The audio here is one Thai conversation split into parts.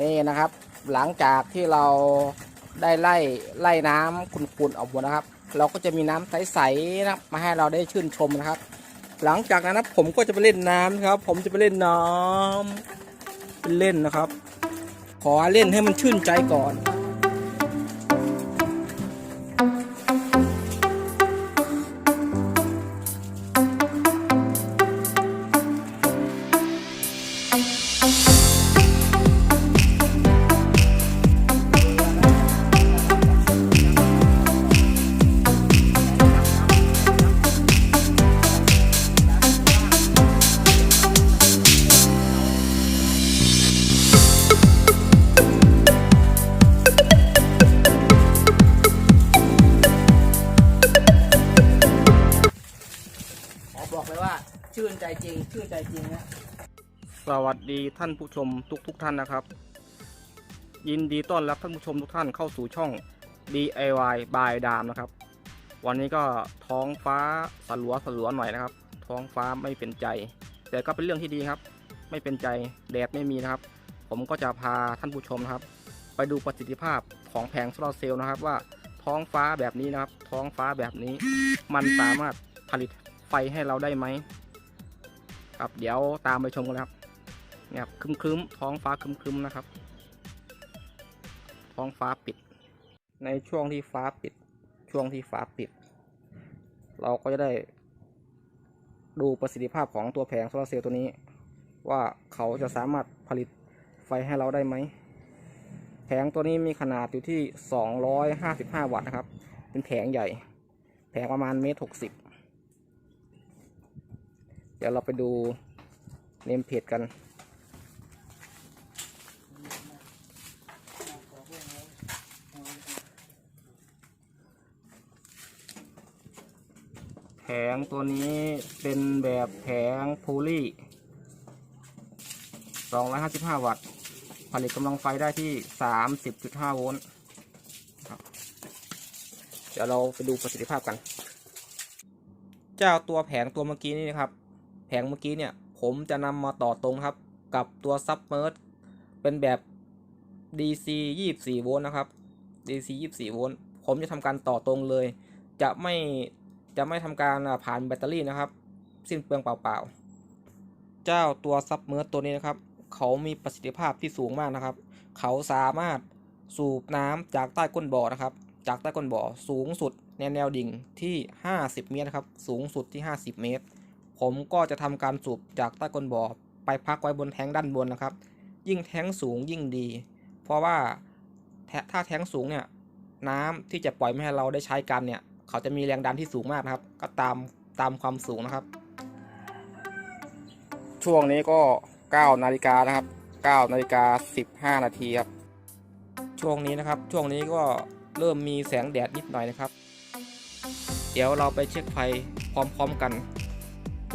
นี่นะครับ หลังจากที่เราได้ไล่ไล่น้ำขุ่นๆออกหมดนะครับ เราก็จะมีน้ำใสๆนะครับมาให้เราได้ชื่นชมนะครับ หลังจากนั้นนะผมก็จะไปเล่นน้ำครับ ผมจะไปเล่นน้ำไปเล่นนะครับ ขอเล่นให้มันชื่นใจก่อน ชื่นใจจริงนะสวัสดีท่านผู้ชมทุกทุกๆท่านนะครับ ยินดีต้อนรับท่านผู้ชมทุกท่านเข้าสู่ช่อง DIY by ดามนะครับ วันนี้ก็ท้องฟ้าสลัวสลัวหน่อยนะครับ ท้องฟ้าไม่เป็นใจ แต่ก็เป็นเรื่องที่ดีครับ ไม่เป็นใจแดดไม่มีนะครับ ผมก็จะพาท่านผู้ชมนะครับ ไปดูประสิทธิภาพของแผงโซลาร์เซลล์นะครับว่าท้องฟ้าแบบนี้นะครับ ท้องฟ้าแบบนี้ มันสามารถผลิตไฟให้เราได้ไหม ครับเดี๋ยวตามไปชมกันครับเนี่ยครับครึ้มๆท้องฟ้าครึ้มๆนะครับ ท้องฟ้าปิด ในช่วงที่ฟ้าปิด ช่วงที่ฟ้าปิด เราก็จะได้ ดูประสิทธิภาพของตัวแผงโซลาร์เซลล์ตัวนี้ ว่าเขาจะสามารถผลิตไฟให้เราได้ไหมแผงตัวนี้มีขนาดอยู่ที่ 255 วัตต์นะครับ เป็นแผงใหญ่ แผงประมาณเมตรหกสิบ เดี๋ยวเราไปดูเนมเพจกัน แผงตัวนี้เป็นแบบแผงพูลี่ 255 วัตต์ ผลิตกำลังไฟได้ที่ 30.5 โวลต์เดี๋ยวเราไปดูประสิทธิภาพกัน เจ้าตัวแผงตัวเมื่อกี้นี่นะครับ แผงเมื่อกี้เนี่ย ผมจะนำมาต่อตรงครับ กับตัวซับเมอร์เป็นแบบ DC 24โวลต์นะครับ DC 24โวลต์ผมจะทำการต่อตรงเลย จะไม่จะไม่ทำการผ่านแบตเตอรี่นะครับ สิ้นเปลืองเปล่าๆ เจ้าตัวซับเมอร์ตัวนี้นะครับ เขามีประสิทธิภาพที่สูงมากนะครับ เขาสามารถสูบน้ำจากใต้ก้นบ่อนะครับ จากใต้ก้นบ่อสูงสุดในแนวดิ่งที่ 50 เมตรนะครับ สูงสุดที่ 50 เมตร ผมก็จะทำการสูบจากใต้ก้นบ่อไปพักไว้บนแท้งด้านบนนะครับ ยิ่งแท้งสูงยิ่งดี เพราะว่าถ้าแท้งสูงเนี่ยน้ำที่จะปล่อยมาให้เราได้ใช้กันเนี่ย เขาจะมีแรงดันที่สูงมากนะครับ ก็ตามตามความสูงนะครับ ช่วงนี้ก็9นาฬิกานะครับ9นาฬิกา15นาทีครับช่วงนี้นะครับ ช่วงนี้ก็เริ่มมีแสงแดดนิดหน่อยนะครับ เดี๋ยวเราไปเช็คไฟพร้อมๆกัน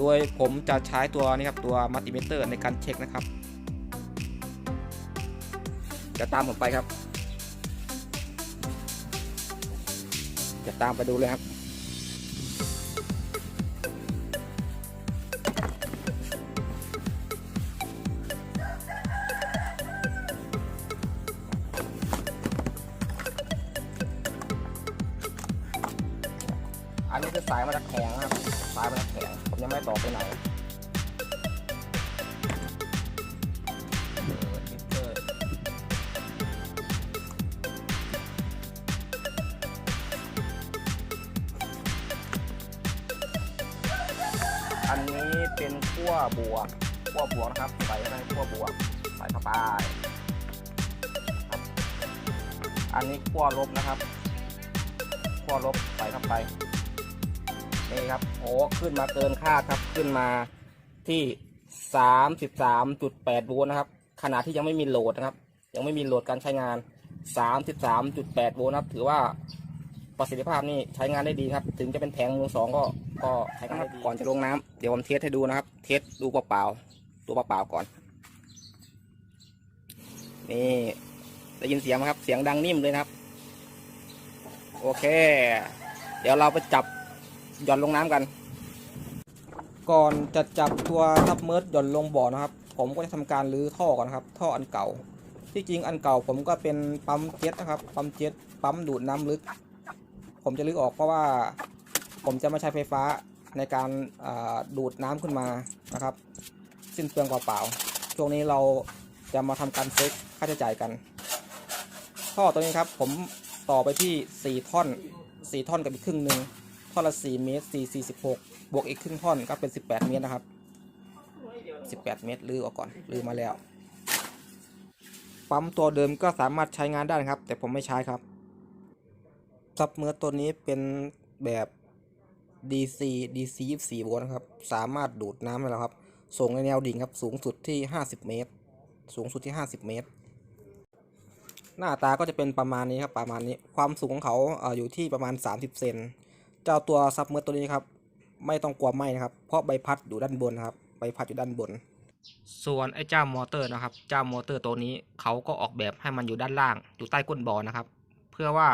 โดยผมจะใช้ตัวนี้ครับตัวมัลติเมเตอร์ในการเช็คนะครับจะตามผมไปครับ จะตามไปดูเลยครับ ขั้วบวกขั้วบวกนะครับ ใส่ในขั้วบวกใส่เข้าไปครับอันนี้ขั้วลบนะครับขั้วลบใส่เข้าไปนี่ครับโอ้ขึ้นมาเกินคาดครับขึ้นมาที่33.8โวลต์นะครับ ขณะที่ยังไม่มีโหลดนะครับ ยังไม่มีโหลดการใช้งาน33.8โวลต์นะครับ ถือว่า ประสิทธิภาพนี่ใช้งานได้ดีครับ ถึงจะเป็นแผงมือสองก็ก็ใช้งานได้ดีก่อนจะลงน้ำเดี๋ยวผมเทสให้ดูนะครับ เทสดูเปล่าๆตัวเปล่าๆก่อน นี่ได้ยินเสียงไหมครับ เสียงดังนิ่มเลยนะครับ โอเค เดี๋ยวเราไปจับหย่อนลงน้ำกัน ก่อนจะจับตัวทับเมิร์ดหย่อนลงบ่อนะครับ ผมก็จะทำการรื้อท่อก่อนครับ ท่ออันเก่า ที่จริงอันเก่าผมก็เป็นปั๊มเจ็ตนะครับ ปั๊มเจ็ตปั๊มดูดน้ำลึก ผมจะลึกออกเพราะว่าผมจะไม่ใช้ไฟฟ้าในการดูดน้ำขึ้นมานะครับ สิ้นเปลืองเปล่าๆช่วงนี้เราจะมาทำการเซ็กค่าใช้จ่ายกันท่อตัวนี้ครับผมต่อไปที่ 4 ท่อน 4 ท่อนกับอีกครึ่งหนึ่งท่อนละ 4 เมตร 4 46 บวกอีกครึ่งท่อนก็เป็น 18 เมตรนะครับ 18 เมตรลือออกก่อนลือมาแล้ว ปั๊มตัวเดิมก็สามารถใช้งานได้นะครับ แต่ผมไม่ใช้ครับ ซับเมื่อตัวนี้เป็นแบบ DC DC 24โวลต์นะครับ สามารถดูดน้ำได้แล้วครับ ส่งในแนวดิ่งครับสูงสุดที่ 50 เมตร สูงสุดที่ 50 เมตร หน้าตาก็จะเป็นประมาณนี้ครับประมาณนี้ความสูงของเขาเออยู่ที่ประมาณ 30 เซนเจ้าตัวซับเมอร์ตัวนี้ครับ ไม่ต้องกลัวไหมนะครับ เพราะใบพัดอยู่ด้านบนครับใบพัดอยู่ด้านบน ส่วนไอ้เจ้ามอเตอร์นะครับเจ้ามอเตอร์ตัวนี้เขาก็ออกแบบให้มันอยู่ด้านล่างอยู่ใต้ก้นบ่อนะครับ เพื่อว่า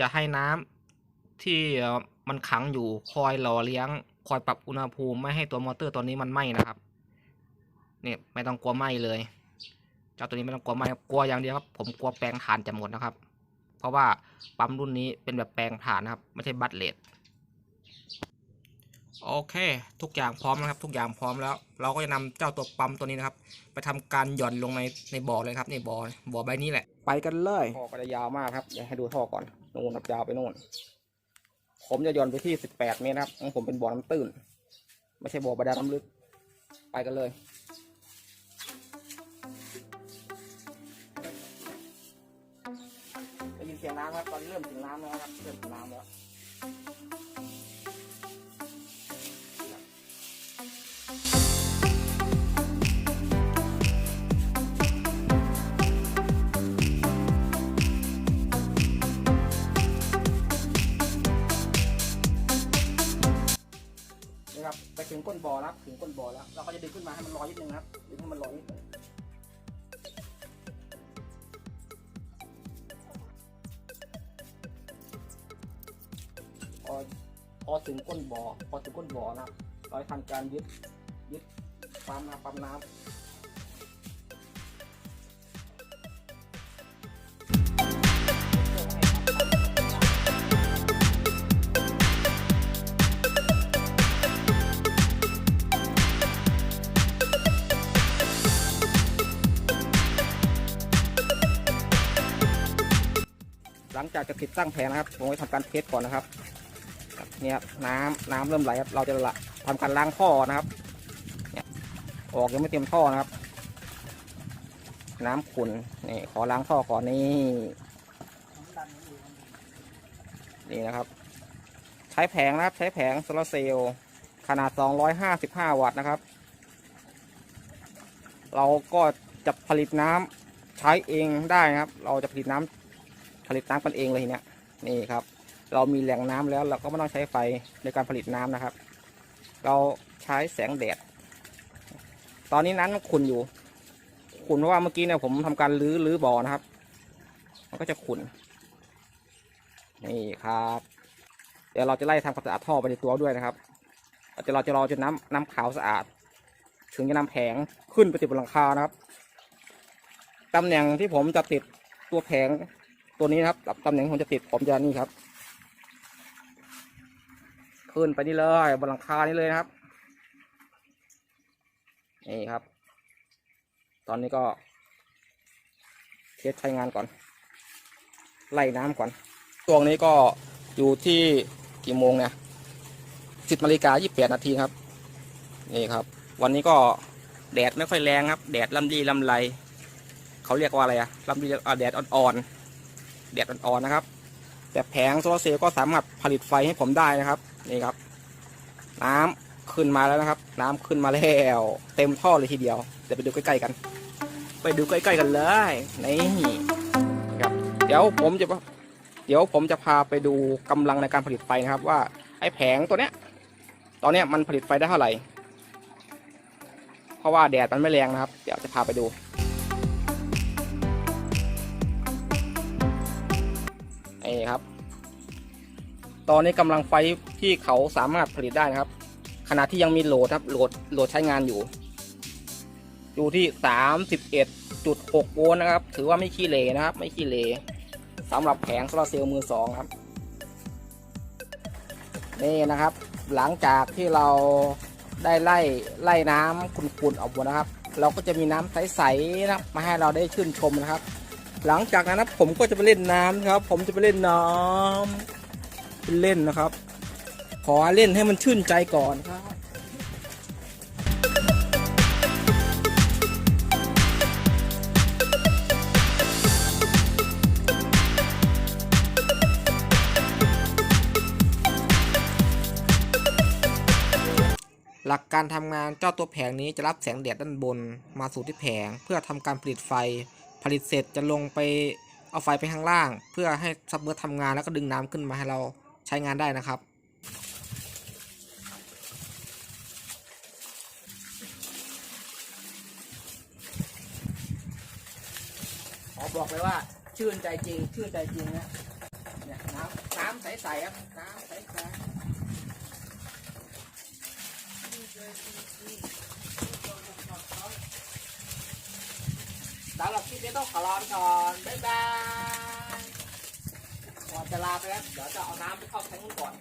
จะให้น้ำที่เอ่อมันขังอยู่คอยหล่อเลี้ยง คอยปรับอุณหภูมิไม่ให้ตัวมอเตอร์ตัวนี้มันไหม้นะครับเนี่ยไม่ต้องกลัวไหม้เลย เจ้าตัวนี้ไม่ต้องกลัวไหม้ครับกลัวอย่างเดียวครับผมกลัวแปลงถ่านจะหมดนะครับ เพราะว่าปั๊มรุ่นนี้เป็นแบบแปลงถ่านนะครับ ไม่ใช่บัตเลดโอเค ทุกอย่างพร้อมนะครับ ทุกอย่างพร้อมแล้ว เราก็จะนำเจ้าตัวปั๊มตัวนี้นะครับ ไปทำการหย่อนลงในในบ่อเลยครับในบ่อบ่อใบนี้แหละ ไปกันเลยท่อก็จะยาวมากครับเดี๋ยวให้ดูท่อก่อน นู่นครับยาวไปโน่น ผมจะย่อนไปที่18เมตรนะครับของผมเป็นบ่อน้ำตื้น ไม่ใช่บ่อบาดาลน้ำลึก ไปกันเลยได้ยินเสียงน้ำครับ ตอนนี้เริ่มถึงน้ำแล้วครับ เริ่มถึงน้ำแล้ว ไปถึงก้นบ่อแล้วถึงก้นบ่อแล้วเราก็จะดึงขึ้นมาให้มันลอยนิดนึงครับดึงให้มันลอยนิดนึงพอพอถึงก้นบ่อพอถึงก้นบ่อนะครับเราทำการยึดยึดปั๊มน้ำปั๊มน้ำ จากจะติดตั้งแผงนะครับผมจะทำการเทสก่อนนะครับเนี่ยครับน้ำน้ำเริ่มไหลครับเราจะละทำการล้างท่อนะครับเนี่ยออกยังไม่เต็มท่อนะครับ น้ำขุ่นนี่ขอล้างท่อก่อนนี่นี่นะครับ ใช้แผงนะครับ ใช้แผงโซลาเซลล์ขนาด 255 วัตต์นะครับ เราก็จะผลิตน้ำใช้เองได้นะครับ เราจะผลิตน้ำ ผลิตน้ำกันเองเลยทีเนี้ยนี่ครับ เรามีแหล่งน้ำแล้วเราก็ไม่ต้องใช้ไฟในการผลิตน้ำนะครับ เราใช้แสงแดด ตอนนี้น้ำมันขุ่นอยู่ ขุ่นเพราะว่าเมื่อกี้เนี่ยผมทำการรื้อรื้อบ่อนะครับ มันก็จะขุ่นนี่ครับ เดี๋ยวเราจะไล่ทำความสะอาดท่อไปในตัวด้วยนะครับเราจะเราจะรอจนน้ำน้ำขาวสะอาด ถึงจะนำแผงขึ้นไปติดบนหลังคานะครับตำแหน่งที่ผมจะติดตัวแผง ตัวนี้นะครับตำแหน่งผมจะติดผมจะนี่ครับ ขึ้นไปนี่เลยบนหลังคานี่เลยนะครับนี่ครับ ตอนนี้ก็ เทสใช้งานก่อน ไล่น้ำก่อนช่วงนี้ก็อยู่ที่กี่โมงเนี่ยสิบนาฬิกายี่สิบแปดนาทีครับ นี่ครับ วันนี้ก็แดดไม่ค่อยแรงครับ แดดลำดีลำไร เขาเรียกว่าอะไรอะลำดีแดดอ่อนๆ แดดอ่อนๆนะครับ แต่แผงโซลาร์เซลล์ก็สามารถผลิตไฟให้ผมได้นะครับนี่ครับ น้ำขึ้นมาแล้วนะครับ น้ำขึ้นมาแล้ว เต็มท่อเลยทีเดียวเดี๋ยวไปดูใกล้ๆกัน ไปดูใกล้ๆกันเลยนี่ครับ เดี๋ยวผมจะเดี๋ยวผมจะพาไปดูกำลังในการผลิตไฟนะครับ ว่าไอ้แผงตัวเนี้ย ตอนเนี้ยมันผลิตไฟได้เท่าไหร่ เพราะว่าแดดมันไม่แรงนะครับ เดี๋ยวจะพาไปดู นี่ครับ ตอนนี้กำลังไฟที่เขาสามารถผลิตได้นะครับ ขณะที่ยังมีโหลดครับโหลดโหลดใช้งานอยู่ อยู่ที่สามสิบเอ็ด3.6โวลต์นะครับ ถือว่าไม่ขี้เหร่นะครับ ไม่ขี้เหร่สำหรับแผงโซลาร์เซลล์มือสองครับ นี่นะครับ หลังจากที่เราได้ไล่ไล่น้ำขุ่นๆออกหมดนะครับ เราก็จะมีน้ำใสๆนะครับมาให้เราได้ชื่นชมนะครับ หลังจากนั้นนะผมก็จะไปเล่นน้ำครับ ผมจะไปเล่นน้ำไปเล่นนะครับ ขอเล่นให้มันชื่นใจก่อนครับหลักการทำงานเจ้าตัวแผงนี้จะรับแสงแดดด้านบน มาสู่ที่แผงเพื่อทำการผลิตไฟ ลิตเสร็จจะลงไปเอาไฟไปข้างล่าง เพื่อให้ซับเมอร์ทำงานแล้วก็ดึงน้ำขึ้นมาให้เราใช้งานได้นะครับขอบอกเลยว่าชื่นใจจริง ชื่นใจจริงนะเนี่ยน้ำน้ำใสๆครับน้ำใสๆ สำหรับคลิปนี้ต้องขอลาไปก่อน บ๊ายบายก่อนจะลาไปแล้วเดี๋ยวจะเอาน้ำไปเข้าแทงก์ก่อน